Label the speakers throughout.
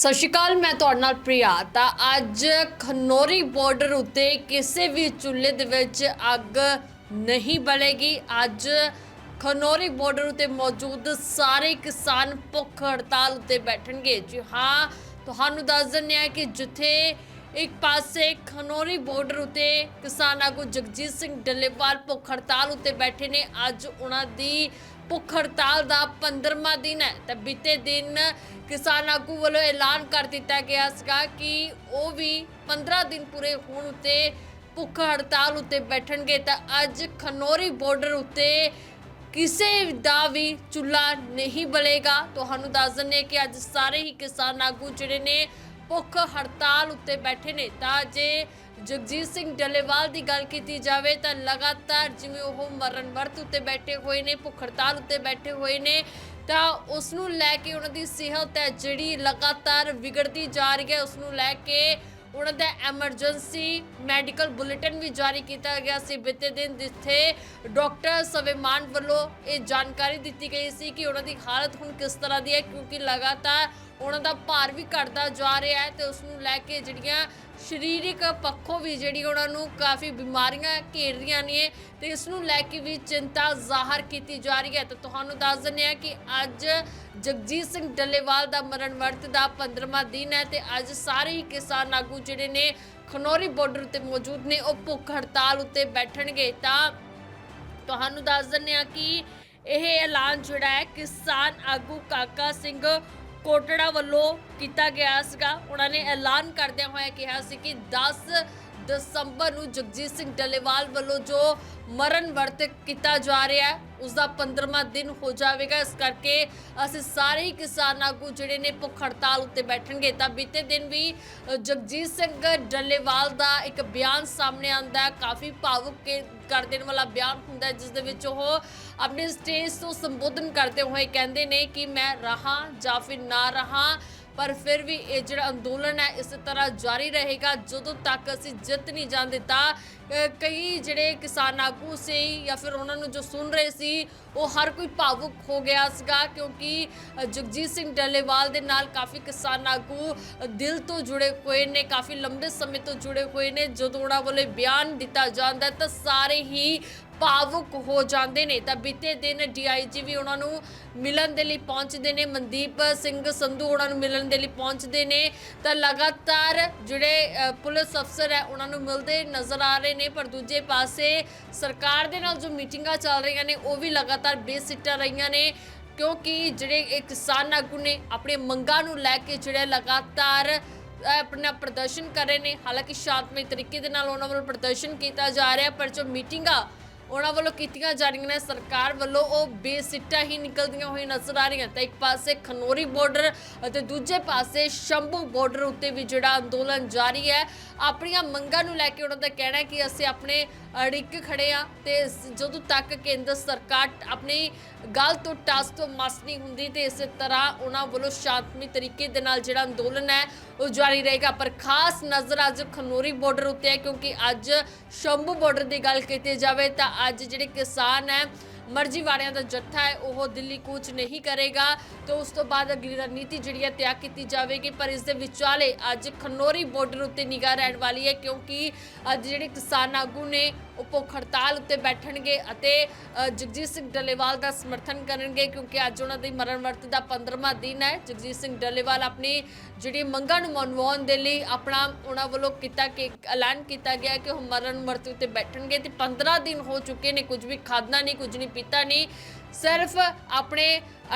Speaker 1: ਸਤਿ ਸ਼੍ਰੀ ਅਕਾਲ, ਮੈਂ ਤੁਹਾਡੇ ਨਾਲ ਪ੍ਰਿਆ। ਤਾਂ ਅੱਜ ਖਨੋਰੀ ਬਾਰਡਰ ਉੱਤੇ ਕਿਸੇ ਵੀ ਚੁੱਲ੍ਹੇ ਦੇ ਵਿੱਚ ਅੱਗ ਨਹੀਂ ਬਲੇਗੀ। ਅੱਜ ਖਨੋਰੀ ਬਾਰਡਰ ਉੱਤੇ ਮੌਜੂਦ ਸਾਰੇ ਕਿਸਾਨ ਭੁੱਖ ਹੜਤਾਲ ਉੱਤੇ ਬੈਠਣਗੇ। ਜੀ ਹਾਂ, ਤੁਹਾਨੂੰ ਦੱਸ ਦਿੰਦੇ ਹਾਂ ਕਿ ਜਿੱਥੇ ਇੱਕ ਪਾਸੇ ਖਨੋਰੀ ਬਾਰਡਰ ਉੱਤੇ ਕਿਸਾਨ ਆਗੂ ਜਗਜੀਤ ਸਿੰਘ ਡੱਲੇਵਾਲ ਭੁੱਖ ਹੜਤਾਲ ਉੱਤੇ ਬੈਠੇ ਨੇ। ਅੱਜ ਉਹਨਾਂ ਦੀ ਭੁੱਖ ਹੜਤਾਲ ਦਾ 15ਵਾਂ ਦਿਨ ਹੈ ਤਾਂ ਬੀਤੇ ਦਿਨ ਕਿਸਾਨ ਆਗੂ ਵੱਲੋਂ ਐਲਾਨ ਕਰ ਦਿੱਤਾ ਗਿਆ ਸੀਗਾ ਕਿ ਉਹ ਵੀ 15 ਦਿਨ ਪੂਰੇ ਹੋਣ ਉੱਤੇ ਭੁੱਖ ਹੜਤਾਲ ਉੱਤੇ ਬੈਠਣਗੇ। ਤਾਂ ਅੱਜ ਖਨੋਰੀ ਬਾਰਡਰ ਉੱਤੇ ਕਿਸੇ ਦਾ ਵੀ ਚੁੱਲ੍ਹਾ ਨਹੀਂ ਬਲੇਗਾ। ਤੁਹਾਨੂੰ ਦੱਸ ਦਿੰਦੇ ਕਿ ਅੱਜ ਸਾਰੇ ਹੀ ਕਿਸਾਨ ਆਗੂ ਜਿਹੜੇ ਨੇ ਭੁੱਖ ਹੜਤਾਲ ਉੱਤੇ ਬੈਠੇ ਨੇ। ਤਾਂ ਜੇ ਜਗਜੀਤ ਸਿੰਘ ਡੱਲੇਵਾਲ ਦੀ ਗੱਲ ਕੀਤੀ ਜਾਵੇ ਤਾਂ ਲਗਾਤਾਰ ਜਿਵੇਂ ਉਹ ਮਰਨ ਵਰਤ ਉੱਤੇ ਬੈਠੇ ਹੋਏ ਨੇ, ਭੁੱਖ ਹੜਤਾਲ ਉੱਤੇ ਬੈਠੇ ਹੋਏ ਨੇ, ਤਾਂ ਉਸ ਨੂੰ ਲੈ ਕੇ ਉਹਨਾਂ ਦੀ ਸਿਹਤ ਹੈ ਜਿਹੜੀ ਲਗਾਤਾਰ ਵਿਗੜਦੀ ਜਾ ਰਹੀ ਹੈ। ਉਸ ਨੂੰ ਲੈ ਕੇ ਉਹਨਾਂ ਦਾ ਐਮਰਜੈਂਸੀ ਮੈਡੀਕਲ ਬੁਲੇਟਿਨ ਵੀ ਜਾਰੀ ਕੀਤਾ ਗਿਆ ਸੀ ਬੀਤੇ ਦਿਨ, ਜਿੱਥੇ ਡਾਕਟਰ ਸਵੇਮਾਨ ਵੱਲੋਂ ਇਹ ਜਾਣਕਾਰੀ ਦਿੱਤੀ ਗਈ ਸੀ ਕਿ ਉਹਨਾਂ ਦੀ ਹਾਲਤ ਹੁਣ ਕਿਸ ਤਰ੍ਹਾਂ ਦੀ ਹੈ, ਕਿਉਂਕਿ ਲਗਾਤਾਰ ਉਹਨਾਂ ਦਾ ਭਾਰ ਵੀ ਘਟਦਾ ਜਾ ਰਿਹਾ ਹੈ ਤੇ ਉਸ ਨੂੰ ਲੈ ਕੇ ਜਿਹੜੀਆਂ ਸਰੀਰਕ ਪੱਖੋਂ ਵੀ ਜਿਹੜੀ ਉਹਨਾਂ ਨੂੰ ਕਾਫੀ ਬਿਮਾਰੀਆਂ ਘੇਰ ਰਹੀਆਂ ਨੇ ਤੇ ਇਸ ਨੂੰ ਲੈ ਕੇ ਵੀ ਚਿੰਤਾ ਜ਼ਾਹਰ ਕੀਤੀ ਜਾ ਰਹੀ ਹੈ। ਤਾਂ ਤੁਹਾਨੂੰ ਦੱਸ ਦਿੰਦੇ ਹਾਂ ਕਿ ਅੱਜ ਜਗਜੀਤ ਸਿੰਘ ਡੱਲੇਵਾਲ ਦਾ ਮਰਨ ਵਰਤ ਦਾ 15ਵਾਂ ਦਿਨ ਹੈ ਤੇ ਅੱਜ ਸਾਰੇ ਹੀ ਕਿਸਾਨ ਆਗੂ ਜਿਹੜੇ ਨੇ ਖਨੌਰੀ ਬਾਰਡਰ ਉੱਤੇ ਮੌਜੂਦ ਨੇ, ਉਹ ਭੁੱਖ ਹੜਤਾਲ ਉੱਤੇ ਬੈਠਣਗੇ। ਤਾਂ ਤੁਹਾਨੂੰ ਦੱਸ ਦਿੰਦੇ ਹਾਂ ਕਿ ਇਹ ਐਲਾਨ ਜਿਹੜਾ ਹੈ ਕਿਸਾਨ ਆਗੂ ਕਾਕਾ ਸਿੰਘ ਕੋਟੜਾ ਵੱਲੋਂ ਕੀਤਾ ਗਿਆ ਸੀਗਾ। ਉਹਨਾਂ ਨੇ ਐਲਾਨ ਕਰਦਿਆਂ ਹੋਇਆ ਕਿਹਾ ਸੀ ਕਿ 10 ਦਸੰਬਰ ਨੂੰ ਜਗਜੀਤ ਸਿੰਘ ਡੱਲੇਵਾਲ ਵੱਲੋਂ ਜੋ ਮਰਨ ਵਰਤ ਕੀਤਾ ਜਾ ਰਿਹਾ ਹੈ ਉਸ ਦਾ 15ਵਾਂ ਦਿਨ ਹੋ ਜਾਵੇਗਾ। ਇਸ ਕਰਕੇ ਅਸੀਂ ਸਾਰੇ ਹੀ ਕਿਸਾਨ ਆਗੂ ਜਿਹੜੇ ਨੇ ਭੁੱਖ ਹੜਤਾਲ ਉੱਤੇ ਬੈਠਣਗੇ। ਤਾਂ ਬੀਤੇ ਦਿਨ ਵੀ ਜਗਜੀਤ ਸਿੰਘ ਡੱਲੇਵਾਲ ਦਾ ਇੱਕ ਬਿਆਨ ਸਾਹਮਣੇ ਆਂਦਾ ਕਾਫੀ ਭਾਵੁਕ ਕਰ ਦੇਣ ਵਾਲਾ ਬਿਆਨ ਹੁੰਦਾ ਜਿਸ ਦੇ ਵਿੱਚ ਉਹ ਆਪਣੇ ਸਟੇਜ ਤੋਂ ਸੰਬੋਧਨ ਕਰਦੇ ਹੋਏ ਕਹਿੰਦੇ ਨੇ ਕਿ ਮੈਂ ਰਹਾ ਜਾਂ ਫਿਰ ਨਾ ਰਹਾ। ਪਰ ਫਿਰ ਵੀ ਇਹ ਜਿਹੜਾ ਅੰਦੋਲਨ ਹੈ, ਇਸ ਤਰ੍ਹਾਂ ਜਾਰੀ ਰਹੇਗਾ। ਜਦੋਂ ਤੱਕ ਅਸੀਂ ਜਿੱਤ ਨਹੀਂ ਜਾਂਦੇ ਤਾਂ ਕਈ ਜਿਹੜੇ ਕਿਸਾਨ ਆਗੂ ਸੀ ਜਾਂ ਫਿਰ ਉਹਨਾਂ ਨੂੰ ਜੋ ਸੁਣ ਰਹੇ ਸੀ, ਉਹ ਹਰ ਕੋਈ ਭਾਵੁਕ ਹੋ ਗਿਆ ਸੀਗਾ ਕਿਉਂਕਿ ਜਗਜੀਤ ਸਿੰਘ ਡੱਲੇਵਾਲ ਦੇ ਨਾਲ ਕਾਫੀ ਕਿਸਾਨ ਆਗੂ ਦਿਲ ਤੋਂ ਜੁੜੇ ਹੋਏ ਨੇ, ਕਾਫੀ ਲੰਬੇ ਸਮੇਂ ਤੋਂ ਜੁੜੇ ਹੋਏ ਨੇ। ਜਦੋਂ ਉਹਨਾਂ ਵੱਲੋਂ ਬਿਆਨ ਦਿੱਤਾ ਜਾਂਦਾ ਤਾਂ ਸਾਰੇ ਹੀ ਭਾਵੁਕ ਹੋ ਜਾਂਦੇ ਨੇ। ਤਾਂ ਬੀਤੇ ਦਿਨ ਡੀਆਈਜੀ ਵੀ ਉਹਨਾਂ ਨੂੰ ਮਿਲਣ ਦੇ ਲਈ ਪਹੁੰਚਦੇ ਨੇ। ਮਨਦੀਪ ਸਿੰਘ ਸੰਧੂ ਉਹਨਾਂ ਨੂੰ ਮਿਲਣ ਦੇ ਲਈ ਪਹੁੰਚਦੇ ਨੇ। ਤਾਂ ਲਗਾਤਾਰ ਜਿਹੜੇ ਪੁਲਿਸ ਅਫਸਰ ਹੈ, ਉਹਨਾਂ ਨੂੰ ਮਿਲਦੇ ਨਜ਼ਰ ਆ ਰਹੇ ਨੇ। ਪਰ ਦੂਜੇ ਪਾਸੇ ਸਰਕਾਰ ਦੇ ਨਾਲ ਜੋ ਮੀਟਿੰਗਾਂ ਚੱਲ ਰਹੀਆਂ ਨੇ, ਉਹ ਵੀ ਲਗਾਤਾਰ ਬੇਸਿੱਟਾ ਰਹੀਆਂ ਨੇ। ਕਿਉਂਕਿ ਜਿਹੜੇ ਇਹ ਕਿਸਾਨ ਆਗੂ ਨੇ ਆਪਣੀਆਂ ਮੰਗਾਂ ਨੂੰ ਲੈ ਕੇ ਜਿਹੜੇ ਲਗਾਤਾਰ ਆਪਣਾ ਪ੍ਰਦਰਸ਼ਨ ਕਰ ਰਹੇ ਨੇ। ਹਾਲਾਂਕਿ ਸ਼ਾਂਤਮਈ ਤਰੀਕੇ ਦੇ ਨਾਲ ਉਹਨਾਂ ਵੱਲੋਂ ਪ੍ਰਦਰਸ਼ਨ ਕੀਤਾ ਜਾ ਰਿਹਾ, ਪਰ ਜੋ ਮੀਟਿੰਗਾਂ ਉਹਨਾਂ ਵੱਲੋਂ ਕੀਤੀਆਂ ਜਾ ਰਹੀਆਂ ਨੇ। ਸਰਕਾਰ ਵੱਲੋਂ ਉਹ ਬੇਸਿੱਟਾ ਹੀ ਨਿਕਲਦੀਆਂ ਹੋਈਆਂ ਨਜ਼ਰ ਆ ਰਹੀਆਂ ਤਾਂ ਇੱਕ ਪਾਸੇ ਖਨੋਰੀ ਬਾਰਡਰ ਅਤੇ ਦੂਜੇ ਪਾਸੇ ਸ਼ੰਭੂ ਬਾਰਡਰ ਉੱਤੇ ਵੀ ਜਿਹੜਾ ਅੰਦੋਲਨ ਜਾਰੀ ਹੈ। ਆਪਣੀਆਂ ਮੰਗਾਂ ਨੂੰ ਲੈ ਕੇ ਉਹਨਾਂ ਦਾ ਕਹਿਣਾ ਹੈ ਕਿ ਅਸੀਂ ਆਪਣੇ ਅੜਿੱਕ ਖੜੇ ਆ ਤੇ ਜਦੋਂ ਤੱਕ ਕੇਂਦਰ ਸਰਕਾਰ ਆਪਣੀ ਗੱਲ ਤੋਂ ਟਸ ਤੋਂ ਮਸ ਨਹੀਂ ਹੁੰਦੀ ਤੇ ਇਸੇ ਤਰ੍ਹਾਂ ਉਹਨਾਂ ਵੱਲੋਂ ਸ਼ਾਂਤਮਈ ਤਰੀਕੇ ਦੇ ਨਾਲ ਜਿਹੜਾ ਅੰਦੋਲਨ ਹੈ, ਉਹ ਜਾਰੀ ਰਹੇਗਾ। ਪਰ ਖਾਸ ਨਜ਼ਰ ਅੱਜ ਖਨੋਰੀ ਬਾਰਡਰ ਉੱਤੇ ਹੈ ਕਿਉਂਕਿ ਅੱਜ ਸ਼ੰਭੂ ਬਾਰਡਰ ਦੀ ਗੱਲ ਕੀਤੀ ਜਾਵੇ ਤਾਂ ਅੱਜ ਜਿਹੜੇ ਕਿਸਾਨ ਹੈ, ਮਰਜ਼ੀ ਵਾਲਿਆਂ ਦਾ ਜੱਥਾ ਹੈ, ਉਹ ਦਿੱਲੀ ਕੂਚ ਨਹੀਂ ਕਰੇਗਾ। ਤੇ ਉਸ ਤੋਂ ਬਾਅਦ ਅਗਲੀ ਰਣਨੀਤੀ ਜਿਹੜੀ ਹੈ ਤਿਆਰ ਕੀਤੀ ਜਾਵੇਗੀ। ਪਰ ਇਸ ਦੇ ਵਿਚਾਲੇ ਅੱਜ ਖਨੋਰੀ ਬਾਰਡਰ ਉੱਤੇ ਨਿਗਾਹ ਰਹਿਣ ਵਾਲੀ ਹੈ, ਕਿਉਂਕਿ ਅੱਜ ਜਿਹੜੇ ਕਿਸਾਨ ਆਗੂ ਨੇ ਉਹ ਭੁੱਖ ਹੜਤਾਲ ਉੱਤੇ ਬੈਠਣਗੇ ਅਤੇ ਜਗਜੀਤ ਸਿੰਘ ਡੱਲੇਵਾਲ ਦਾ ਸਮਰਥਨ ਕਰਨਗੇ ਕਿਉਂਕਿ ਅੱਜ ਉਹਨਾਂ ਦੀ ਮਰਨ ਵਰਤ ਦਾ 15ਵਾਂ ਦਿਨ ਹੈ। ਜਗਜੀਤ ਸਿੰਘ ਡੱਲੇਵਾਲ ਆਪਣੀ ਜਿਹੜੀ ਮੰਗਾਂ ਨੂੰ ਮਨਵਾਉਣ ਦੇ ਲਈ ਆਪਣਾ ਉਹਨਾਂ ਵੱਲੋਂ ਕੀਤਾ ਕਿ, ਐਲਾਨ ਕੀਤਾ ਗਿਆ ਕਿ ਉਹ ਮਰਨ ਵਰਤ ਉੱਤੇ ਬੈਠਣਗੇ ਤੇ 15 ਦਿਨ ਹੋ ਚੁੱਕੇ ਨੇ, ਕੁਝ ਵੀ ਖਾਧਾ ਨਹੀਂ, ਕੁਝ ਨਹੀਂ ਪੀਤਾ ਨਹੀਂ। ਸਿਰਫ ਆਪਣੇ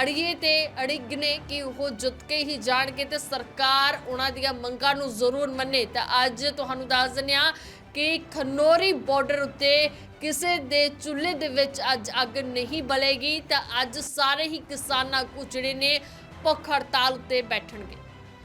Speaker 1: ਅੜੀਏ ਤੇ ਅੜਿਗ ਨੇ ਕਿ ਉਹ ਜੁੱਤ ਕੇ ਹੀ ਜਾਣਗੇ ਤੇ ਸਰਕਾਰ ਉਹਨਾਂ ਦੀਆਂ ਮੰਗਾਂ ਨੂੰ ਜ਼ਰੂਰ ਮੰਨੇ। ਤਾਂ ਅੱਜ ਤੁਹਾਨੂੰ ਦੱਸ ਦਿੰਦੇ ਹਾਂ ਕਿ ਖਨੋਰੀ ਬਾਰਡਰ ਉੱਤੇ ਕਿਸੇ ਦੇ ਚੁੱਲ੍ਹੇ ਦੇ ਵਿੱਚ ਅੱਜ ਅੱਗ ਨਹੀਂ ਬਲੇਗੀ ਤਾਂ ਅੱਜ ਸਾਰੇ ਹੀ ਕਿਸਾਨ ਆਗੂ ਜਿਹੜੇ ਨੇ ਭੁੱਖ ਹੜਤਾਲ ਉੱਤੇ ਬੈਠਣਗੇ।